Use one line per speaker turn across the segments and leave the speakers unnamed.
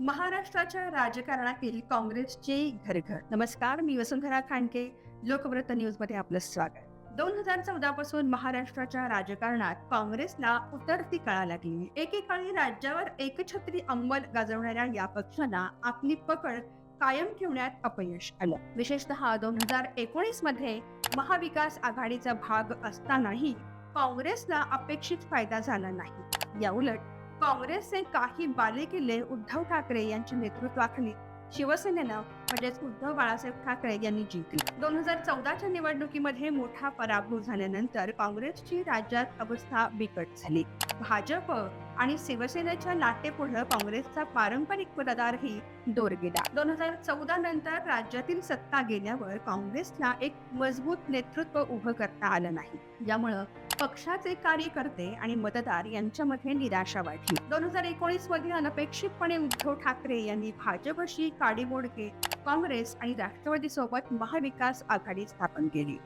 महाराष्ट्राच्या राजकारणातील काँग्रेसचे घरघर. नमस्कार मी वसुंधरा खांडके. लोकव्रत न्यूजमध्ये आपलं स्वागत. दोन हजार चौदा पासून महाराष्ट्राच्या राजकारणात काँग्रेसला उतरती कळा लागली. एकेकाळी राज्यावर एकछत्री अंमल गाजवणाऱ्या या पक्षाला आपली पकड कायम ठेवण्यात अपयश आलं. विशेषतः दोन हजार एकोणीसमध्ये महाविकास आघाडीचा भाग असतानाही काँग्रेसला अपेक्षित फायदा झाला नाही. या उलट काँग्रेसचे काही बालेकिल्ले उद्धव ठाकरे यांच्या नेतृत्वाखाली शिवसेनेनं म्हणजेच उद्धव बाळासाहेब ठाकरे यांनी जिंकली दोन हजार चौदाच्या निवडणुकीमध्ये मोठा पराभव झाल्यानंतर काँग्रेसची राज्यात अवस्था बिकट झाली. भाजप आणि शिवसेनेच्या लाटेपुढं काँग्रेसचा पारंपरिक मतदारही दोर गेला दोन हजार चौदा नंतर राज्यातील सत्ता गेल्यावर काँग्रेसला एक मजबूत नेतृत्व उभं करता आलं नाही. यामुळं पक्षाचे कार्यकर्ते आणि मतदार यांच्यामध्ये निराशा वाढली. दोन हजार एकोणीसमध्ये अनपेक्षितपणे उद्धव ठाकरे यांनी भाजपशी काडीमोड घेत काँग्रेस आणि राष्ट्रवादी सोबत महाविकास आघाडी स्थापन केली.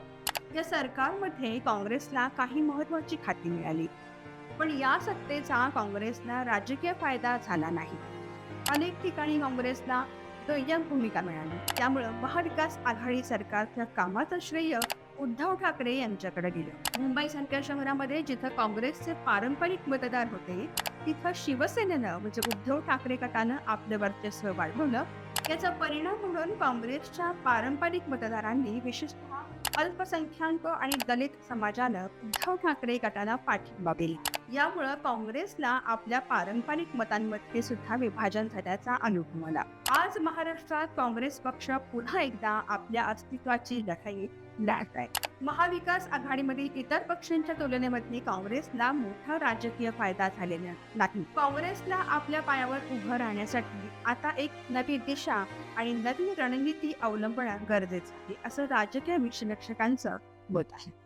या सरकारमध्ये काँग्रेसला काही महत्वाची खाती मिळाली. पण या सत्तेचा काँग्रेसला राजकीय फायदा झाला नाही. अनेक ठिकाणी काँग्रेसला दुय्यम भूमिका मिळाली. त्यामुळं महाविकास आघाडी सरकारच्या कामाचं श्रेय उद्धव ठाकरे यांच्याकडे गेलं. मुंबईसारख्या शहरामध्ये जिथं काँग्रेसचे पारंपरिक मतदार होते तिथं शिवसेनेनं म्हणजे उद्धव ठाकरे गटानं आपलं वर्चस्व वाढवलं. याचा परिणाम म्हणून काँग्रेसच्या पारंपरिक मतदारांनी विशेषतः अल्पसंख्याक आणि दलित समाजानं उद्धव ठाकरे गटाला पाठिंबा दिला. यामुळं काँग्रेसला आपल्या पारंपरिक मतांमध्ये सुद्धा विभाजन झाल्याचा अनुभव आला. आज महाराष्ट्रात काँग्रेस पक्ष पुन्हा एकदा आपल्या अस्तित्वाची लढाई लढत आहे. महाविकास आघाडीमधील इतर पक्षांच्या तुलनेमध्ये काँग्रेसला मोठा राजकीय फायदा झालेला नाही. काँग्रेसला आपल्या पायावर उभं राहण्यासाठी आता एक नवी दिशा आणि नवीन रणनीती अवलंबणं गरजेचं आहे असं राजकीय विश्लेषकांचं मत आहे.